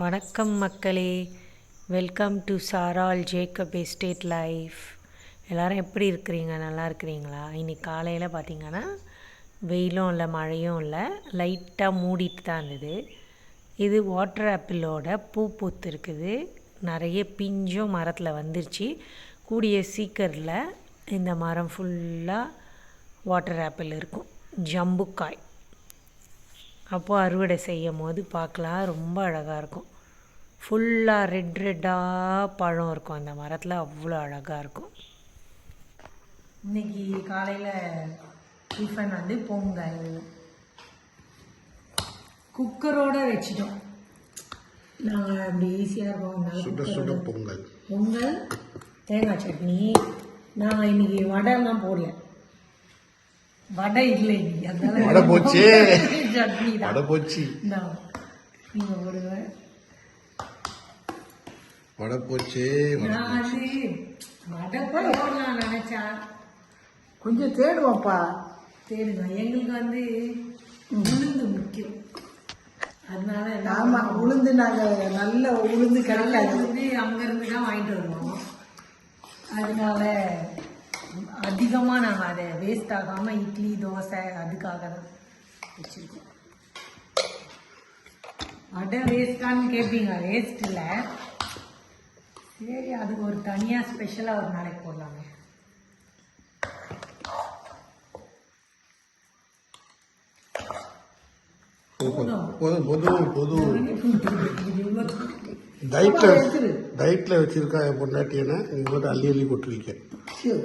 வணக்கம் மக்களே. Welcome to Saral Jacob estate life எல்லோரும் எப்படி இருக்கிறீங்க? நல்லா இருக்கிறீங்களா? இன்றைக்கி காலையில் பார்த்தீங்கன்னா வெயிலும் இல்லை மழையும் இல்லை. லைட்டாக மூடிட்டு தான் இருந்தது. இது வாட்டர் ஆப்பிளோட பூ பூத்து இருக்குது. நிறைய பிஞ்சும் மரத்தில் வந்துருச்சு. கூடிய சீக்கிரத்தில் இந்த மரம் ஃபுல்லாக வாட்டர் ஆப்பிள் இருக்கும். ஜம்புக்காய். அப்போது அறுவடை செய்யும் போது பார்க்கலாம். ரொம்ப அழகாக இருக்கும். ஃபுல்லாக ரெட் ரெட்டாக பழம் இருக்கும். அந்த மரத்தில் அவ்வளோ அழகாக இருக்கும். இன்னைக்கு காலையில் டிஃபன் வந்து பொங்கல். குக்கரோட வச்சிட்டோம். நாங்கள் அப்படி ஈஸியாக இருக்கோம். சுட சுட பொங்கல். பொங்கல் தேங்காய் சட்னி. நாங்கள் இன்னைக்கு வடைலாம் போடல. வடை இல்லை இன்னைக்கு. அதனால வடை போச்சு. சட்னி வடை போச்சு. இந்தா, நீங்க போடுங்க வடை போச்சு வடை நான் வந்து வடை போடலாம் நினைச்சா கொஞ்சம் தேடுவோம்ப்பா. தேடுங்க. எங்களுக்கு வந்து உளுந்து முக்கியம். அதனால ஆமா உளுந்து நாங்க நல்ல உளுந்து கிடைக்காது. வந்து அங்க இருந்து தான் வாங்கிட்டு வருவோம். அதனால அதிகமா நாங்க அதை வேஸ்ட் ஆகாம இட்லி தோசை அதுக்காக தான் வச்சிருக்கோம். வடை வேஸ்டான்னு கேட்பீங்க வேஸ்ட் இல்லை. சரி அதுக்கு ஒரு தனியா ஸ்பெஷலா ஒரு நாளைக்கு போடலாமே. போதும். போதும். போதும் டயட்ல டயட்ல வச்சிருக்கா என் பொண்டாட்டியனை மட்டும் அள்ளி அள்ளி கொட்டு வைக்க சரி.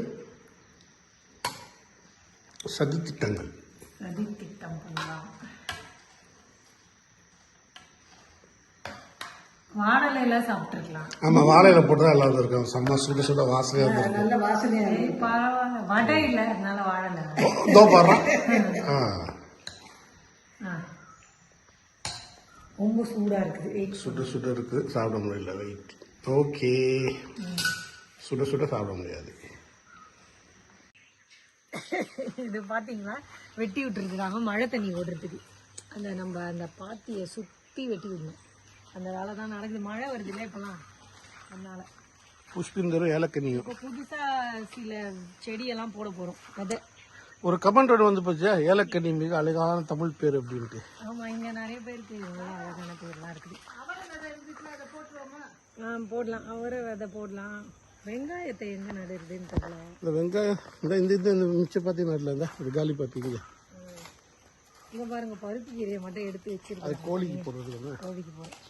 சதி திட்டங்கள் சதி திட்டம் பண்ணலாம் எல்லாம் சாப்பிட்டுருக்கலாம். ஆமா வாழையில போட்டு தான் எல்லாம் இருக்கும் செம்ம சுட சுட வாசனையா இருந்திருக்கும் நல்ல வாசனையா இருக்கு. சரி, பரவாயில்ல. வடை இல்லை. அதனால வாழலை இதோ பாடுறான். ஆ. ஆ. ரொம்ப சூடா இருக்குது. சுட சுட இருக்கு. சாப்பிட முடியல. வெயிட் ஓகே சுட சுட சாப்பிட முடியாது. இது பாத்தீங்களா? வெட்டி விட்டுருக்குறாங்க மழை தண்ணி ஓடுறதுக்கு. அந்த நம்ம அந்த பாத்தியை சுத்தி வெட்டி விடணும். அந்த வேலை தான் நடக்குது. மழை வருது இல்லை இப்பெல்லாம். அதனால. புஷ்பிந்தரும் ஏலக்கனியும் இப்போ புதுசா சில செடியெல்லாம் போட போறோம். விதை ஒரு கமெண்ட் வந்து போச்சு. ஏலக்கனி மிக அழகான தமிழ் பேர் அப்படின்ட்டு. ஆமா இங்க நிறைய பேருக்கு அழகான பேர்லாம் இருக்குது. ஆ போடலாம். அவரை விதை போடலாம். வெங்காயத்தை எங்க நடுறதுன்னு தெரியல. இந்த வெங்காயம் இந்த இந்த இது இந்த மிச்சம் பார்த்தீங்கன்னா இல்லை இந்த காலி பார்த்தீங்க இங்க பாருங்க பருப்பு கீரையை மட்டும் எடுத்து வச்சிருக்கோம் அது கோழிக்கு போடுறது கோழிக்கு போறோம்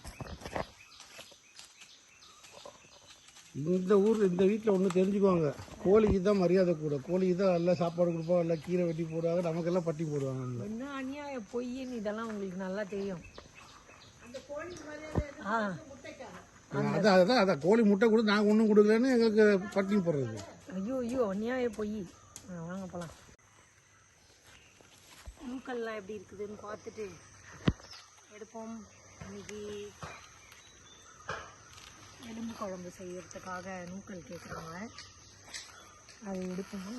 இந்த ஊர் இந்த வீட்டில் ஒன்று தெரிஞ்சுக்குவாங்க. கோழிக்கு தான் மரியாதை கூட. கோழிக்கு தான் எல்லாம் சாப்பாடு கொடுப்போம் எல்லாம் கீரை வெட்டி போடுவாங்க நமக்கெல்லாம் பட்டி போடுவாங்க என்ன அநியாய பொய்ன்னு இதெல்லாம் உங்களுக்கு நல்லா தெரியும். ஆ. அதான் அதான் அதான். கோழி முட்டை கொடு நாங்கள் ஒன்றும் கொடுக்கலன்னு எங்களுக்கு பட்டி போடுறது. ஐயோ ஐயோ அநியாய பொய். ஆ, வாங்க போலாம். நூக்கள்லாம் எப்படி இருக்குதுன்னு பார்த்துட்டு எடுப்போம். இன்னைக்கு எலும்பு குழம்பு செய்யறதுக்காக நூக்கல் கேட்குறாங்க அது எடுப்போமா?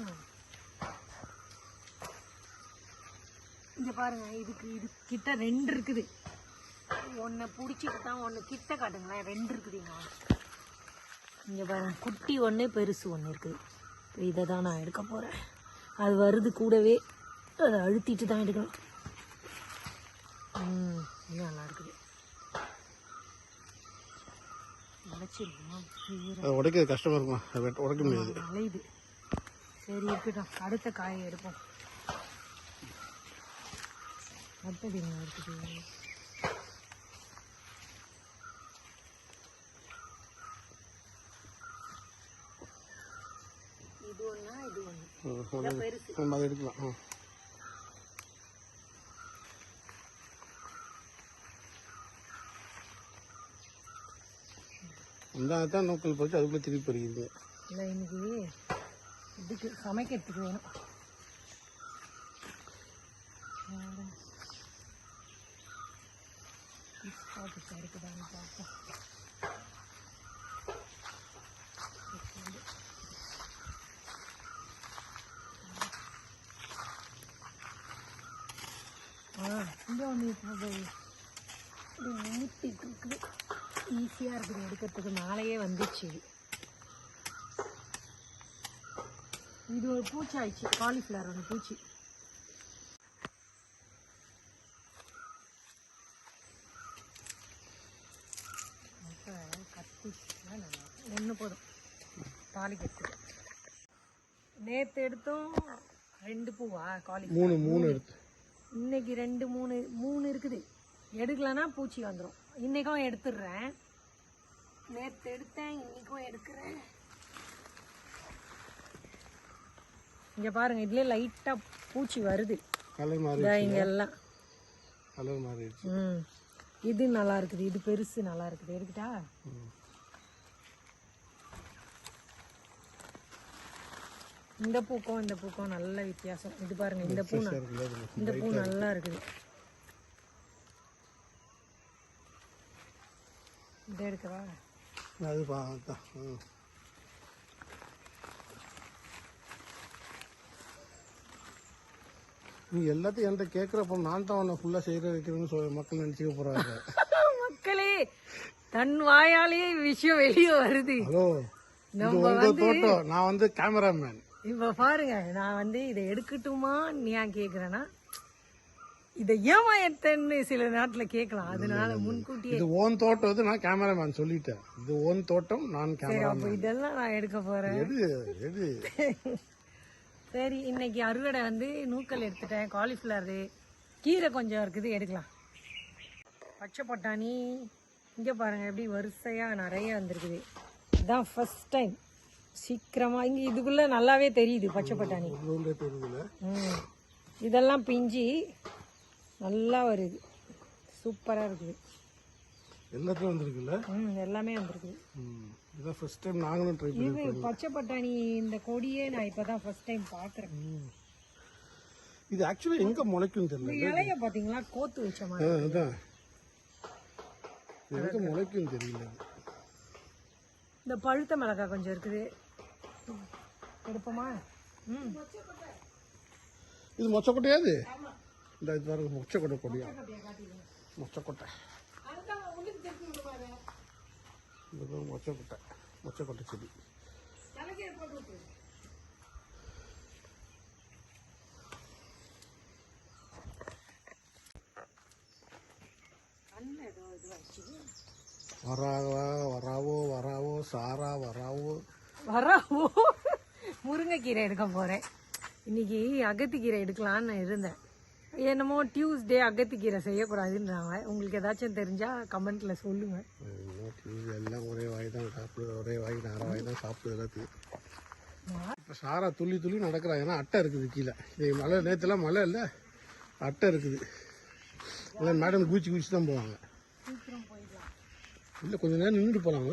இங்க பாருங்க இதுக்கு இது கிட்ட ரெண்டு இருக்குது. ஒன்று பிடிச்சிட்டு தான் ஒன்று கிட்ட காட்டுங்களேன் ரெண்டு இருக்குதுங்க இங்கே. பாருங்க குட்டி ஒன்று பெருசு ஒன்று இருக்குது. இப்போ இதை தான் நான் எடுக்க போகிறேன் அது வருது கூடவே அதை அழுத்திட்டு தான் எடுக்கணும். ம் இது நல்லா இருக்குது. உடைக்கிறது கஷ்டமாக இருக்குமா? உடைக்க முடியாது. அலையுது. சரி இருக்கட்டும். அடுத்த காயை எடுப்போம். அடுத்தது என்ன இருக்குது? இது ஒன்றா இது ஒன்று பெருசு. நம்ம அதை எடுக்கலாம். இந்த தான் நோக்கல் போச்சு அதுக்குள்ளே திருப்பி பறிக்கிறீங்க இல்லை இன்னைக்கு இதுக்கு சமைக்கிறதுக்கு வேணும். பாட்டு இருக்குதான்னு பார்ப்போம் ஆ இங்கே ஒன்று இப்போ ஊற்றிட்டு இருக்குது. ஈஸியாக இருக்குது. எடுக்கிறதுக்கு மேலேயே வந்துச்சு. இது ஒரு பூச்சி ஆயிடுச்சு. காலிஃப்ளவர் ஒன்று பூச்சி. ஒன்று போதும். தாலி கட்டு நேற்று எடுத்தோம் ரெண்டு பூவா? காலிஃப்ளவர் மூணு மூணு எடுத்து இன்னைக்கு ரெண்டு மூணு மூணு இருக்குது. எடுக்கலன்னா பூச்சி வந்துடும் இன்னைக்கும் எடுத்துடுறேன். நேற்று எடுத்தேன் இன்னைக்கும் எடுக்கிறேன். இங்க பாருங்க இதுலயே லைட்டா பூச்சி வருது. கலர் இதா மாறிடுச்சு இங்க எல்லாம். கலர் மாறிடுச்சு. ம். இது நல்லா இருக்குது இது பெருசு நல்லா இருக்குது. எடுக்கிட்டா இந்த பூக்கும் இந்த பூக்கும் நல்ல வித்தியாசம். இது பாருங்க இந்த பூ. இந்த பூ நல்லா இருக்குது. இதை எடுக்கவா? அது பார்த்தா. நீ எல்லாத்தையும் என்கிட்ட கேட்குறப்ப நான் தான் உன்னை ஃபுல்லாக செய்கிற வைக்கிறேன்னு சொல்லி மக்கள் நினச்சிக்க போகிறாங்க மக்களே தன் வாயாலேயே விஷயம் வெளியே வருது. ஹலோ இது உங்க தோட்டம். நான் வந்து கேமராமேன் இப்ப பாருங்க நான் வந்து இதை எடுக்கட்டுமா நீ ஏன் கேக்குறேன்னா இதை ஏமா எடுத்தேன்னு சில நேரத்துல கேட்கலாம். அதனால முன்கூட்டியே இது ஓன் தோட்டம் வந்து நான் கேமராமேன் சொல்லிட்டேன். இது ஓன் தோட்டம் நான் சரி கேமரா அப்ப இதெல்லாம் நான் எடுக்க போறேன். எது எது? சரி இன்னைக்கு அறுவடை வந்து நூக்கல் எடுத்துட்டேன் காலிஃப்ளவரு கீரை கொஞ்சம் இருக்குது எடுக்கலாம். பச்சை பட்டாணி இங்க பாருங்க எப்படி வரிசையா நிறைய வந்திருக்குது. இதான் ஃபர்ஸ்ட் டைம் சீக்கிரமா இங்க இதுக்குள்ள நல்லாவே தெரியுது பச்சை பட்டாணி. இதெல்லாம் பிஞ்சி நல்லா வருது. சூப்பராக இருக்குது. எல்லாத்தையும் வந்திருக்குல்ல? ம் எல்லாமே வந்திருக்குது. ம் இதான் ஃபர்ஸ்ட் டைம் நாங்களும் ட்ரை பண்ணி இது பச்சை பட்டாணி இந்த கொடியே நான் இப்போ தான் ஃபர்ஸ்ட் டைம் பார்க்குறேன் இது ஆக்சுவலி எங்க முளைக்கும் தெரியல. இலைய பார்த்தீங்களா கோத்து வச்ச ஆ, மாதிரி அதான். இது எங்க முளைக்கும் தெரியல இது. இந்த பழுத்த மிளகாய் கொஞ்சம் இருக்குது. எடுப்போமா? ம். இது மொச்சக்கொட்டையாது இந்த இது பாருங்க மொச்சக்கொட்டை கொடியா? மொச்சக்கொட்டை இந்த பாருங்க மொச்சக்கொட்டை மொச்சக்கொட்டை செடி. வராவா வராவோ வராவோ சாரா வராவோ. வராவோ. முருங்கைக்கீரை எடுக்க போகிறேன் இன்னைக்கு அகத்திக்கீரை எடுக்கலான்னு இருந்தேன். என்னமோ டியூஸ்டே அகத்திக்கீரை செய்யக்கூடாதுன்றாங்க. உங்களுக்கு ஏதாச்சும் தெரிஞ்சா கமெண்ட்ல சொல்லுங்க. என்ன டிவி எல்லாம் ஒரே வாய் தான் சாப்பிடுது. ஒரே வாய் நார வாய் தான் சாப்பிடுது எல்லாத்தையும் இப்போ சாரா துள்ளி துள்ளி நடக்கிறா ஏன்னா அட்டை இருக்குது கீழே. இது மழை நேற்றுலாம் மழை இல்லை. அட்டை இருக்குது. இல்லை மேடம் குச்சி குச்சி தான் போவாங்க. இல்லை கொஞ்ச நேரம் நின்றுட்டு போகலாங்க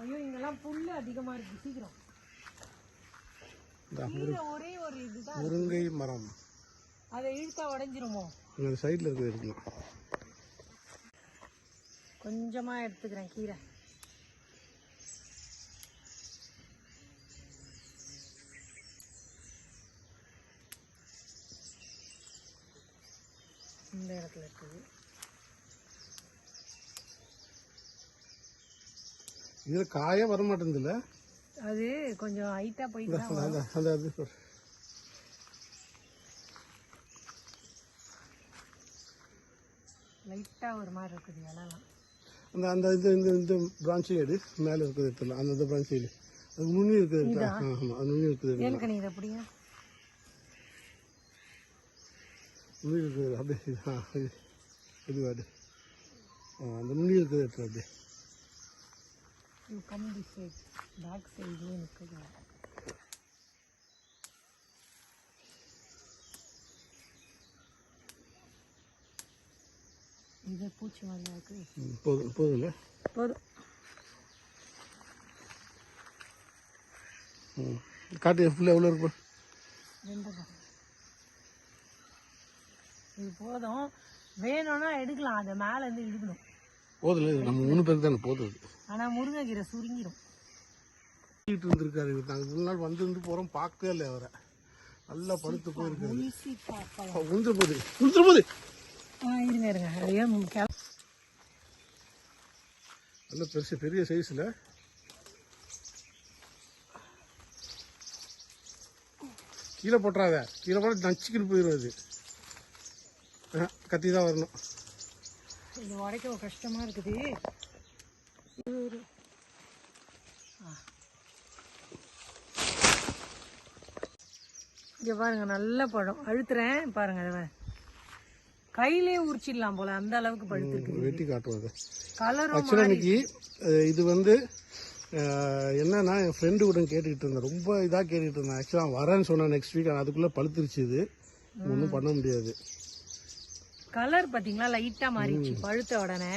ஐயோ இங்கெல்லாம் புல்லு அதிகமா இருக்கு. சீக்கிரம். முருங்கை மரம். அதை இழுத்தா உடைஞ்சிருமோ? இந்த சைடில் இருக்குது இருக்குமா கொஞ்சமா எடுத்துக்கிறேன் கீரை. இந்த இடத்துல இருக்குது. இதில் காயே வர மாட்டேங்குதுல்ல அது கொஞ்சம் ஹைட்டா போயிட்டு தான் அந்த அந்த அது பாரு. லைட்டா ஒரு மாதிரி இருக்குது இலலாம். அந்த அந்த இந்த இந்த இந்த பிரான்ச்சையும் எடு. மேலே இருக்குது எடுத்துடலாம். அந்த இந்த பிரான்ச் எடு. அது நுனி இருக்குது. ஆ, ஆமாம் அது நுனி இருக்குது இதை நுனி இருக்குது. அப்படியே இது, ஆ இது இது வாடு. ஆ அந்த நுனி இருக்குது எடுத்து அப்படியே. You come the side back சைட்லேயே நிற்குது இது பூச்சி மாதிரி இருக்கு ம், போதும் போதும்ல? போதும். ம். காட்டு ஃபுல்லாக எவ்வளோ இருக்கும் வெந்ததா இது போதும். வேணும்னா எடுக்கலாம். அதை மேலே இருந்து இழுக்கணும். போதும்ல இது நம்ம மூணு பேருக்கு தானே போதும் ஆனால் முருங்கைக்கீரை சுருங்கிடும் வீட்டு இருந்திருக்காரு இவர். நாங்கள் நாள் வந்து வந்து போகிறோம் பார்க்கவே இல்லை அவரை. நல்லா படுத்து போயிருக்காரு. உந்துரு போகுது உந்துரு போகுது இருங்க இருங்க அது ஏன் நல்ல பெருசு பெரிய சைஸில் கீழே போட்டுறாத. கீழே போட்டு நச்சுக்கிட்டு போயிடும் அது. கத்தி தான் வரணும். இது உடைக்க கஷ்டமா இருக்குது. இங்க பாருங்க நல்ல பழம். அழுத்துறேன். பாருங்க இதை பாருங்க. கையிலே உரிச்சிடலாம் போல அந்த அளவுக்கு பழுத்துருக்கு வெட்டி காட்டுவாங்க. கலரும் ஆக்சுவலாக இன்னைக்கு இது வந்து என்னன்னா என் ஃப்ரெண்டு கூட கேட்டுக்கிட்டு இருந்தேன். ரொம்ப இதாக கேட்டுக்கிட்டு இருந்தேன். ஆக்சுவலாக வரேன்னு சொன்னேன் நெக்ஸ்ட் வீக் அதுக்குள்ளே பழுத்துருச்சு இது. ஒன்றும் பண்ண முடியாது. கலர் பாத்தீங்களா? லைட்டா மாறிடுச்சு. பழுத்த உடனே.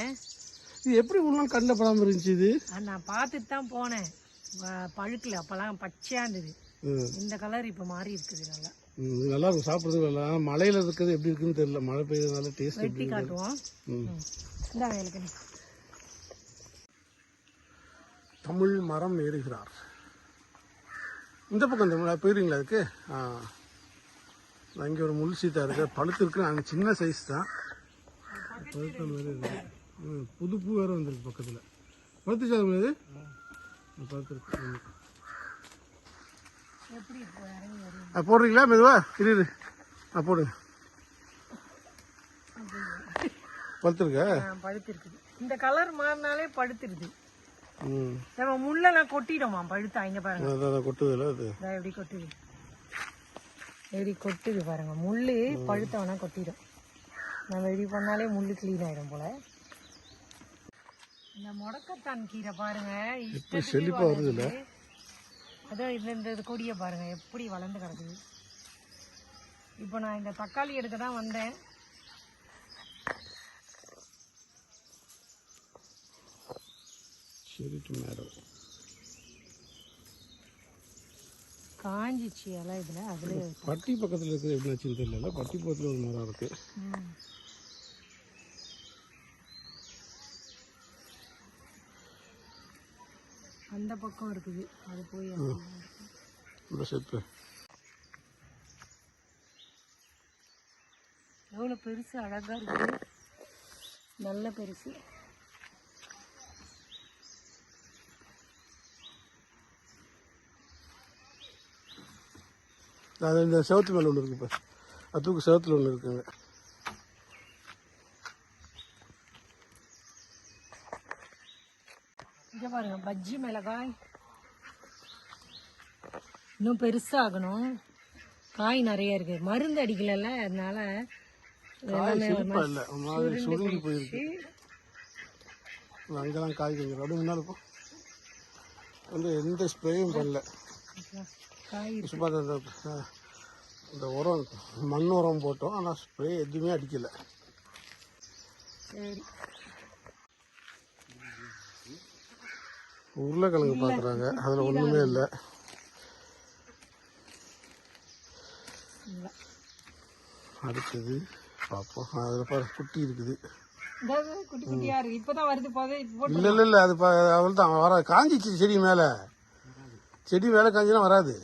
இது எப்படி நாள் கண்ணில் படாமல் இருந்துச்சு இது? நான் பார்த்துட்டு தான் போனேன். பழுக்கல. அப்பெல்லாம் பச்சையா இருந்தது. இந்த கலர் இப்ப மாறி இருக்குது நல்லா. இது நல்லா இருக்கும் சாப்பிட்றதுக்கு நல்லா. ஆனால் மழையில் இருக்கிறது எப்படி இருக்குன்னு தெரியல. மழை பெய்யறதுனால டேஸ்ட் வெட்டி காட்டுவோம். தமிழ் மரம் ஏறுகிறார். இந்த பக்கம் தமிழ் போயிருங்களா அதுக்கு? ஆ. அங்கே ஒரு முள் சீத்தா இருக்கு. பழுத்து இருக்கு. அங்கே சின்ன சைஸ் தான். பழுத்த மாதிரி இருக்கு. ம், புது பூ வேறு வந்திருக்கு பக்கத்தில். பழுத்துச்சா அது பழுத்துருக்கு ம். எப்படி இப்போ இறங்கி வரும் ஆ, போடுறீங்களா? மெதுவா? இரு இரு. போடுங்க பழுத்துருக்கா? இந்த கலர் மாறினாலே பழுத்துருது. நம்ம முள்ளெல்லாம் கொட்டிடுமா பழுத்தா? இங்க பாருங்க. அது. இதா எப்படி கொட்டுது? எப்படி கொட்டுது பாருங்க. முள்ளு பழுத்தவனா கொட்டிடும். நம்ம இப்படி பண்ணாலே முள்ளு க்ளீன் ஆயிடும் போல. இந்த முடக்கத்தான் கீரை பாருங்க. செழிப்பா? அதான் இந்த இந்த கொடியை பாருங்க எப்படி வளர்ந்து கிடக்குது இப்போ நான் இந்த தக்காளி எடுக்க தான் வந்தேன். காஞ்சிச்சு இலை இதுல அதுல பட்டி பக்கத்தில் இருக்கிறது எப்படி வச்சுன்னு தெரியல பட்டி பக்கத்தில் ஒரு மரம் இருக்கு. அந்த பக்கம் இருக்குது. அது போய். இந்த செத்து எவ்வளோ பெருசு அழகா இருக்குது. நல்ல பெருசு. அது இந்த செவத்து மேலே ஒன்று இருக்கு இப்போ அது தூக்கு செவத்தில் ஒன்று இருக்குங்க இங்க பாருங்க பஜ்ஜி மிளகாய். இன்னும் பெருசாகணும். காய் நிறைய இருக்கு. மருந்து அடிக்கலல்ல அதனால சுருங்கி போயிருக்கு. அங்கெல்லாம் காய் கொஞ்சம் அப்படியே முன்னால் இருக்கும் வந்து எந்த ஸ்ப்ரேயும் பண்ணல. சும்மா அந்த இந்த உரம் மண் உரம் போட்டோம். ஆனால் ஸ்ப்ரே எதுவுமே அடிக்கலை. சரி. உருளைக்கிழங்கு பார்க்குறாங்க அதில் ஒன்றுமே இல்லை. அடுத்தது பார்ப்போம் அதில் பாரு குட்டி இருக்குது. வருது இல்லை இல்லை இல்லை. அது அவள் தான் வர காஞ்சிச்சு செடி மேலே. செடி மேலே காஞ்சினா வராது.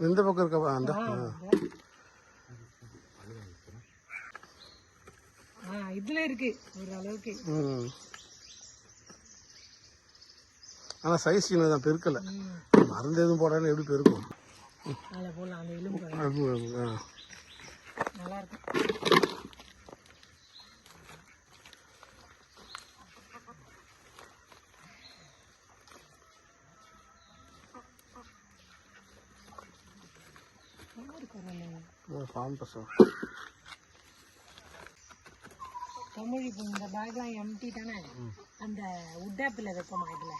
எந்த பக்கம் இருக்க? அந்த இதுல இருக்கு ம். ஆனால் சைஸ் சின்னதான் பெருக்கலை. மருந்து எதுவும் போடாலும் எப்படி பெருக்கும்? அதில் போடலாம் அந்த எலும்பு. நல்லா இருக்கும் யாரு குரலு? ஆ, ஃபார்ம் பசங்க தமிழ் இப்போ இந்த பேக்லாம் எம்டி தானே அந்த உட்டாப்பில் வைப்போமா இதில்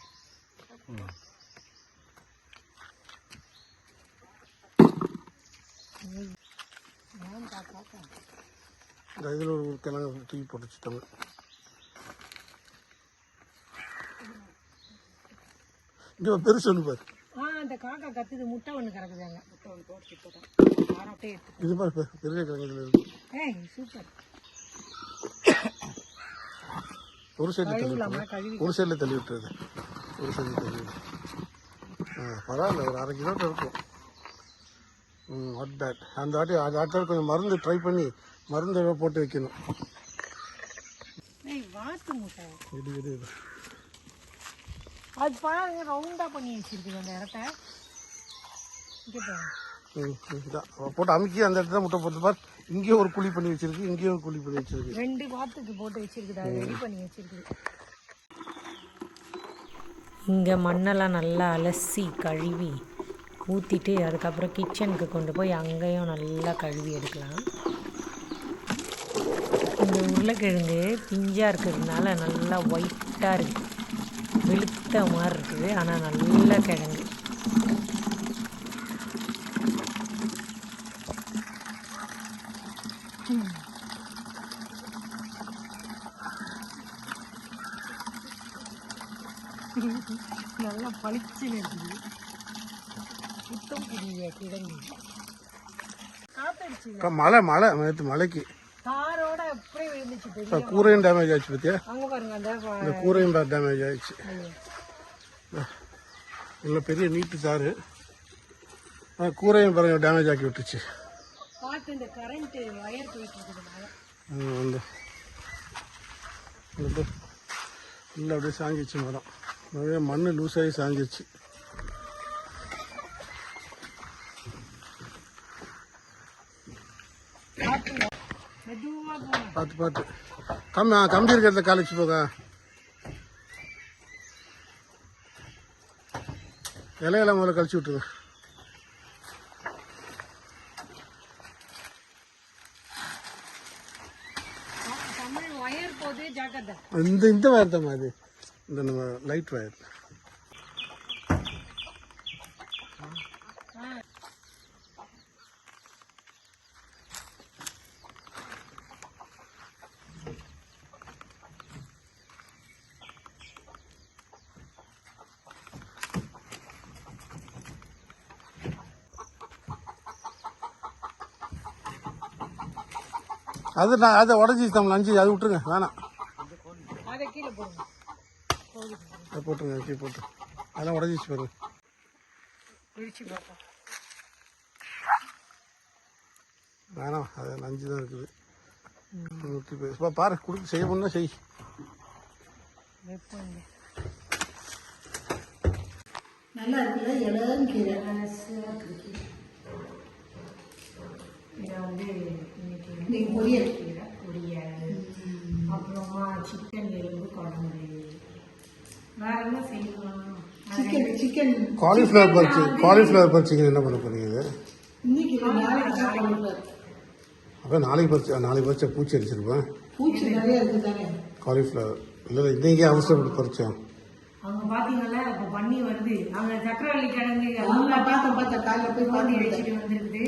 இதில் ஒரு கிழங்கு தூக்கி போட்டு வச்சுட்டாங்க இங்கே பெருசு ஒன்று பாரு அந்த காக்கா கத்துது முட்டை ஒன்று கிடக்குதாங்க முட்டை ஒன்று போட்டு போட்டேன் ஆரோட்டே எடுத்து இது பெரிய கிழங்கு ஏய் சூப்பர். ஒரு சைடில் தள்ளி ஒரு சைடில் தள்ளி விட்டுருது ஒரு சைடில் தள்ளி விட்டு ஆ பரவாயில்ல ஒரு அரை கிலோமீட்டர் இருக்கும் ம் நாட் பேட் அந்த வாட்டி அது ஆட்கள் கொஞ்சம் மருந்து ட்ரை பண்ணி மருந்து போட்டு வைக்கணும். வாத்து முட்டை. இது இது இது அது பாருங்க ரவுண்டா பண்ணி வச்சிருக்கு அந்த இடத்த போட்டு அமுக்கி அந்த இடத்துல முட்டை போட்டு பார். இங்கேயும் ஒரு குழி பண்ணி வச்சிருக்கு இங்கேயும் ஒரு குழி பண்ணி வச்சிருக்கு. ரெண்டு வாத்துக்கு போட்டு வச்சிருக்குது அது ரெடி பண்ணி வச்சிருக்குது. இங்கே மண்ணெல்லாம் நல்லா அலசி கழுவி ஊற்றிட்டு அதுக்கப்புறம் கிச்சனுக்கு கொண்டு போய் அங்கேயும் நல்லா கழுவி எடுக்கலாம். இந்த உருளைக்கிழங்கு பிஞ்சாக இருக்கிறதுனால நல்லா ஒயிட்டாக இருக்குது வெளுத்த மாதிரி இருக்குது ஆனால் நல்ல கிழங்கு. நல்லா பளிச்சுன்னு இருக்குது. சுத்தம் புதிய கிழங்கு. மழை மழை மழைக்கு காரோட அப்படியே விழுந்துச்சு பெரிய அக்கா, கூரையும் டேமேஜ் அந்த வ- இந்த கூரையும் டேமேஜ் ஆயிடுச்சு. நல்ல பெரிய நீட்டு ஆ, கூரையும் பாருங்க டேமேஜ் ஆக்கி விட்டுச்சு. உள்ள அப்படியே சாஞ்சிச்சு மரம். நிறைய மண் லூஸ் ஆகி சாஞ்சிச்சு மெதுவா போகணும் பார்த்து பார்த்து. கம்பி ஆ, கம்பி இருக்கிறத காலிச்சு போக. இலையெல்லாம் முதல்ல கழிச்சு விட்டுருங்க. இந்த இந்த வயர் தான் அது இந்த நம்ம லைட் வயர் அது நான் அதை உடஞ்சி நம்ம அஞ்சு அது விட்டுருங்க வேணாம். அதை போட்டுருங்க கீழே போட்டு. அதெல்லாம் உடஞ்சிச்சு பாருங்க. வேணாம் அது நஞ்சு தான் இருக்குது. நூற்றி பேர் பாரு கொடுத்து செய்ய முடியா செய். நல்லா இருக்குல்ல? இளம் கீரை. இதை வந்து நீங்க பொரியல் கீரை பொரியல் அப்புறமா சிக்கன் எலும்பு குழம்பு. வேற என்ன செய்யலாம்? சிக்கன் சிக்கன் காலிஃப்ளவர் பறிச்சு காலிஃப்ளவர் பறிச்சிங்க என்ன பண்ண போறீங்க இன்னைக்கு இல்லை, நாளைக்கு பறிச்சு நாளைக்கு பறிச்சா பூச்சி அடிச்சிருப்பேன் பூச்சி நிறைய இருக்கு தானே காலிஃப்ளவர் இல்லை இல்லை இன்னைக்கு அவசரப்பட்டு பறிச்சோம் அவங்க பாத்தீங்கன்னா இப்ப பண்ணி வருது. அவங்க சக்கரவள்ளி கிழங்கு பார்த்தேன் பார்த்தேன் காலைல போய் வச்சுட்டு வந்திருக்குது.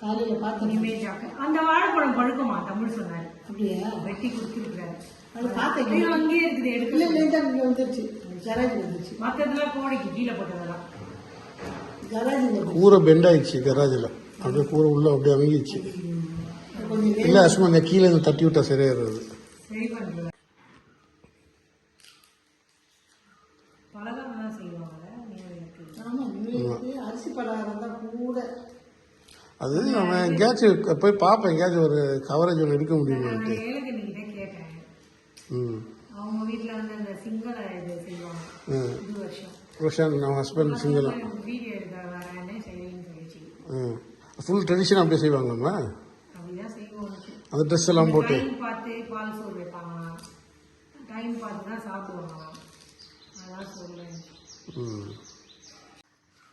காலையில பார்த்தேன் இனிமே ஜாக்க அந்த வாழைப்பழம் பழுக்குமா? தமிழ் சொன்னாரு. அப்படியா? வெட்டி கொடுத்துருக்காரு அது பார்த்தேன் அங்கேயே இருக்குது இல்லை எடுக்கல இல்லை இங்கே வந்துருச்சு. கராஜ் வந்துருச்சு. மத்ததெல்லாம் கோடைக்கு கீழே போட்டதெல்லாம். கராஜ் கூரை பெண்ட் ஆயிடுச்சு கராஜில். அப்படியே கூரை உள்ள அப்படியே கொஞ்சம் இல்லை சும்மா இந்த கீழே இருந்து தட்டி விட்டா சரியாயிருது சரி பண்றது பலகாரம் தான் இவங்களுக்கு அரிசி பலகாரம் தான் கூட. அது நம்ம எங்கேயாச்சும் போய் பார்ப்பேன் எங்கேயாச்சும் ஒரு கவரேஜ் ஒன்று எடுக்க முடியுமான்ட்டு ம். அவங்க வீட்ல வந்து அந்த சிங்கள இது செய்வாங்க. ம். புது வருஷம். ரோஷன் நம்ம ஹஸ்பண்ட் சிங்கிள் வீடியோ எடுக்க வரேன்னு சரின்னு சொல்லிச்சு. ம். ஃபுல் ட்ரெடிஷன் அப்படியே செய்வாங்களாம்மா? அப்படிதான் செய்வோம். அந்த ட்ரெஸ் எல்லாம் போட்டு. டைம் பார்த்து பால் சோறு வைப்பாங்க டைம் பார்த்து தான் சாப்பிடுவாங்க அதான் சொல்றேன். ம்.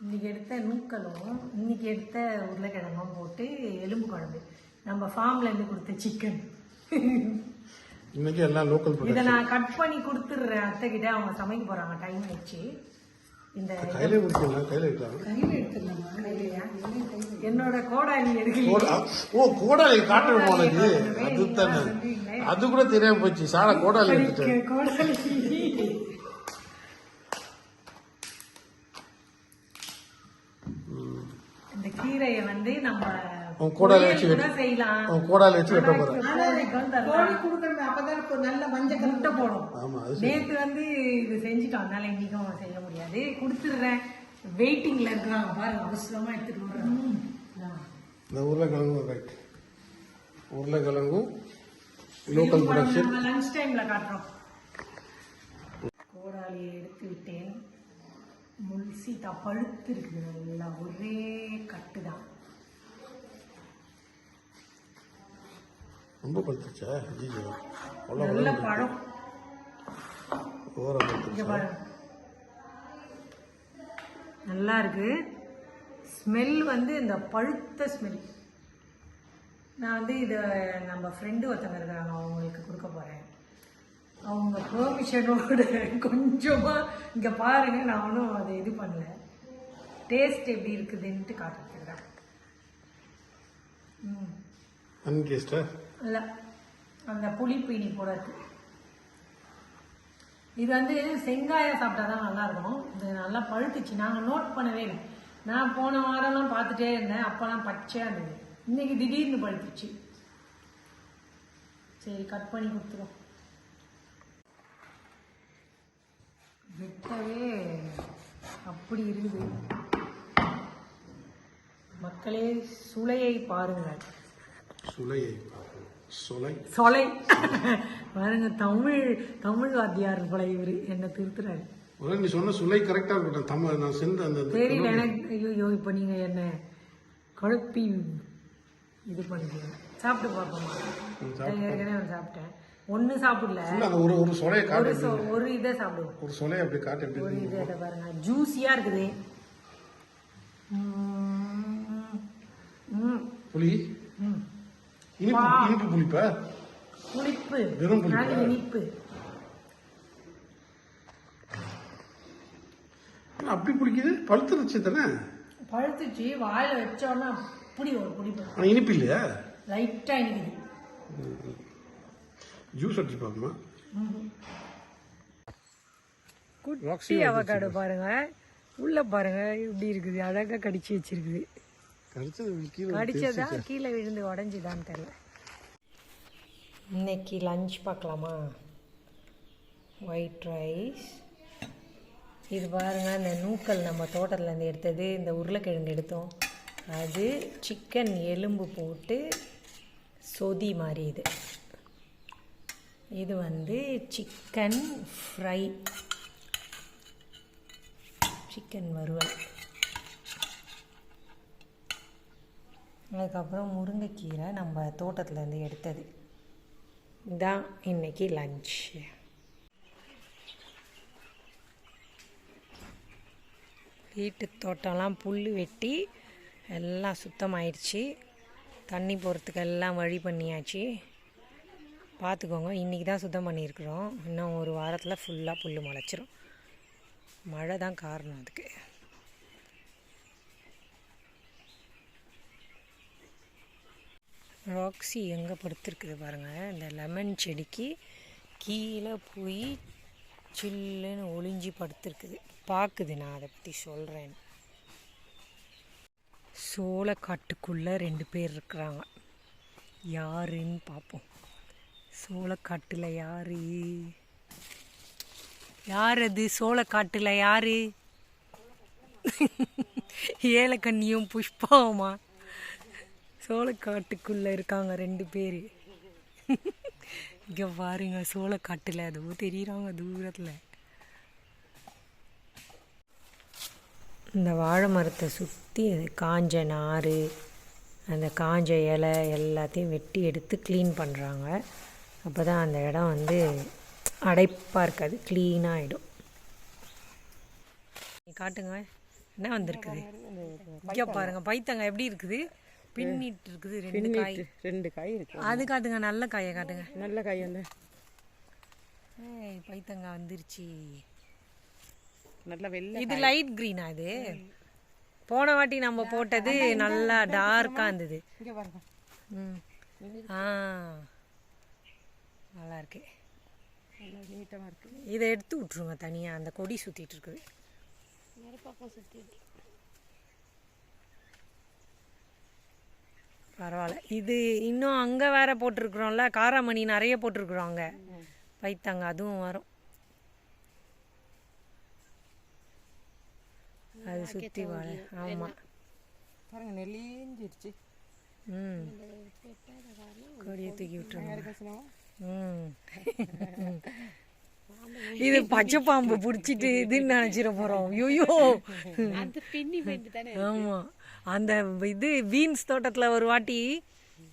இன்னைக்கு எடுத்த நூக்கலும் இன்னைக்கு எடுத்த உருளைக்கிழங்கும் போட்டு எலும்பு குழம்பு. நம்ம ஃபார்ம்ல இருந்து கொடுத்த சிக்கன் இன்னைக்கு எல்லாம் லோக்கல் இதை நான் கட் பண்ணி கொடுத்துடுறேன் அத்தை கிட்ட அவங்க சமைக்க போறாங்க. டைம் ஆயிடுச்சு. இந்த கையிலே கொடுக்கலாம் கையில் எடுத்துடலாமா? என்னோட கோடாலி எடுக்கல ஓ கோடாலி காட்டுறோம் உனக்கு அதுதானே அது கூட தெரியாம போச்சு. சாரா கோடாலி எடுத்துட்டேன். கோடாலி. அவன் கோடால வச்சு அவன் கோடால வச்சு வெட்ட போறான். கோழி அப்பதான் இப்போ நல்ல மஞ்சள் முட்டை போடும். ஆமா. நேத்து வந்து இது செஞ்சுட்டோம். அதனால இன்னைக்கும் செய்ய முடியாது. கொடுத்துடுறேன். வெயிட்டிங்ல இருக்கிறாங்க பாருங்க அவசரமா எடுத்துட்டு இந்த உருளைக்கிழங்கும் ரைட் உருளைக்கிழங்கும் லோக்கல் ப்ரொடக்ஷன் நம்ம லஞ்ச் டைம்ல காட்டுறோம். கோடாலியை எடுத்து விட்டேன். பழுத்து இருக்குது. நல்லா ஒரே கட்டு தான் ரொம்ப பழுத்துச்சா ஐயோ நல்ல பழம் ஓர இங்க பழுத்துச்சா பாருங்க. நல்லா இருக்கு. ஸ்மெல் வந்து இந்த பழுத்த ஸ்மெல் நான் வந்து இதை நம்ம ஃப்ரெண்டு ஒருத்தங்க இருக்காங்க அவங்களுக்கு கொடுக்க போகிறேன் அவங்க பெர்மிஷனோட கொஞ்சமாக இங்கே பாருங்க நான் ஒன்றும் அதை இது பண்ணல. டேஸ்ட் எப்படி இருக்குதுன்ட்டு காட்டிக்கிறேன் ம் அன்கேஸ்டா இல்லை அந்த புளிப்பு இனிப்போட இருக்குது இது வந்து செங்காயம் சாப்பிட்டா தான் நல்லா இருக்கும் இது நல்லா பழுத்துச்சு. நாங்கள் நோட் பண்ணவே இல்லை. நான் போன வாரம்லாம் பார்த்துட்டே இருந்தேன். அப்போல்லாம் பச்சையாக இருந்தது. இன்னைக்கு திடீர்னு பழுத்துச்சு. சரி கட் பண்ணி கொடுத்துருவோம். வெட்டவே அப்படி இருக்குது மக்களே சுளையை பாருங்கள். சுளையை சுளை சொலை. பாருங்க தமிழ் தமிழ் வாத்தியார் போல இவரு. என்ன திருத்துறாரு. முதல்ல நீ சொன்ன சுளை கரெக்டாக இருக்கட்டும். தமிழ் நான் செஞ்ச அந்த தெரியல எனக்கு ஐயோ இப்போ நீங்க என்ன குழப்பி இது பண்ணுறீங்க. சாப்பிட்டு பார்ப்போமா? ஏற்கனவே சாப்பிட்டேன். ஒன்று சாப்பிடல. ஒரு ஒரு ஒரு காட்டு ஒரு இதை சாப்பிடுவோம் ஒரு சுளையை அப்படி காட்டு எப்படி ஒரு? இது பாருங்க. ஜூஸியா இருக்குது. புளி? ம். இனிப்பு இனிப்பு புளிப்பா? புளிப்பு. வெறும் புளிப்பா? இனிப்பு. அப்படி புளிக்குது? பழுத்துருச்சு தானே? பழுத்துச்சு வாயில வச்சோன்னா அப்படி ஒரு புளிப்பு ஆனா இனிப்பு இல்லையா? லைட்டா இனிக்குது. ஜூஸ் அடிச்சு பார்க்குமா குட்டி அவகாடோ பாருங்க. உள்ள பாருங்க. எப்படி இருக்குது. அழகா கடிச்சு வச்சிருக்குது. கடிச்சது கீழே விழுந்து உடஞ்சுதான்னு தெரியல. இன்னைக்கு லஞ்ச் பார்க்கலாமா? ஒயிட் ரைஸ் இது பாருங்க இந்த நூக்கல் நம்ம தோட்டத்துலேருந்து எடுத்தது. இந்த உருளைக்கிழங்கு எடுத்தோம். அது சிக்கன் எலும்பு போட்டு சொதி மாதிரி இது. இது வந்து சிக்கன் ஃப்ரை சிக்கன் வறுவல். அதுக்கப்புறம் முருங்கைக்கீரை நம்ம தோட்டத்துலேருந்து எடுத்தது. இதான் இன்னைக்கு லஞ்ச் வீட்டு தோட்டம்லாம் புல் வெட்டி எல்லாம் சுத்தமாயிடுச்சு. தண்ணி போகிறதுக்கு எல்லாம் வழி பண்ணியாச்சு. பார்த்துக்கோங்க இன்றைக்கி தான் சுத்தம் பண்ணியிருக்கிறோம். இன்னும் ஒரு வாரத்தில் ஃபுல்லாக புல் முளைச்சிரும். மழை தான் காரணம் அதுக்கு. ராக்ஸி எங்கே படுத்துருக்குது பாருங்கள் இந்த லெமன் செடிக்கு கீழே போய் சில்லுன்னு ஒளிஞ்சி படுத்துருக்குது. பார்க்குது நான் அதை பற்றி சொல்கிறேன் சோளக்காட்டுக்குள்ளே ரெண்டு பேர் இருக்கிறாங்க. யாருன்னு பார்ப்போம். சோளக்காட்டில் யார்? யார் அது சோளக்காட்டில் யார்? ஏலக்கண்ணியும் புஷ்பாவுமா? சோளக்காட்டுக்குள்ளே இருக்காங்க ரெண்டு பேர். இங்கே பாருங்க சோளக்காட்டில் அதுவும் தெரியுறாங்க தூரத்தில். இந்த வாழை மரத்தை சுற்றி அது காஞ்ச நார் அந்த காஞ்ச இலை எல்லாத்தையும் வெட்டி எடுத்து க்ளீன் பண்ணுறாங்க அப்போ தான் அந்த இடம் வந்து அடைப்பாக இருக்காது க்ளீனாக ஆகிடும் காட்டுங்க என்ன வந்திருக்குது? இங்கே பாருங்கள் பைத்தங்க எப்படி இருக்குது? பின்னிட்டு இருக்குது ரெண்டு காய். ரெண்டு காய் இருக்கு. அது காட்டுங்க நல்ல காயை காட்டுங்க. நல்ல காய் வந்து ஏய் பைத்தங்காய் வந்துருச்சு. நல்ல வெள்ளை இது லைட் க்ரீனா இது? போன வாட்டி நம்ம போட்டது நல்லா டார்க்காக இருந்தது. இங்க பாருங்க. ம். ஆ. நல்லா இருக்கு. நல்லா நீட்டமா இருக்கு இதை எடுத்து விட்ருங்க தனியாக அந்த கொடி சுற்றிட்டு இருக்குது. பரவாயில்ல. இது இன்னும் அங்கே வேற போட்டிருக்குறோம்ல? காராமணி நிறைய போட்டிருக்குறோம் அங்கே. பைத்தாங்க அதுவும் வரும். அது சுற்றி வாழை ஆமாம் பாருங்க நெல்லிஞ்சிருச்சு ம். கொடியை தூக்கி விட்டுருங்க ம். இது பச்சை பாம்பு பிடிச்சிட்டு இதுன்னு நினச்சிட போகிறோம் ஐயோ ஆமாம் அந்த இது பீன்ஸ் தோட்டத்தில் ஒரு வாட்டி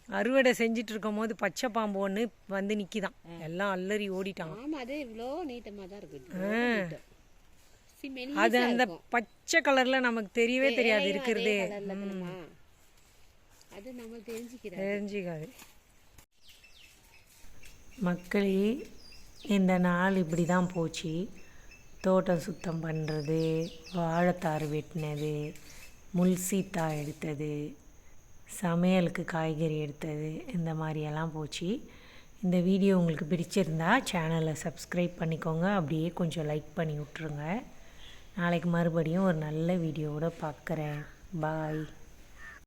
அறுவடை செஞ்சுட்டு இருக்கும் போது பச்சை பாம்பு ஒன்று வந்து நிற்கிதான் எல்லாம் அல்லறி ஓடிட்டாங்க ஆமா அது அந்த பச்சை கலரில் நமக்கு தெரியவே தெரியாது இருக்கிறதே. தெரிஞ்சுக்காது. மக்களே இந்த நாள் இப்படி தான் போச்சு. தோட்டம் சுத்தம் பண்ணுறது வாழைத்தாறு வெட்டினது முள் சீத்தா எடுத்தது சமையலுக்கு காய்கறி எடுத்தது இந்த மாதிரியெல்லாம் போச்சு. இந்த வீடியோ உங்களுக்கு பிடிச்சிருந்தா சேனலை சப்ஸ்கிரைப் பண்ணிக்கோங்க. அப்படியே கொஞ்சம் லைக் பண்ணி விட்ருங்க நாளைக்கு மறுபடியும் ஒரு நல்ல வீடியோவோட பார்க்குறேன். பாய்.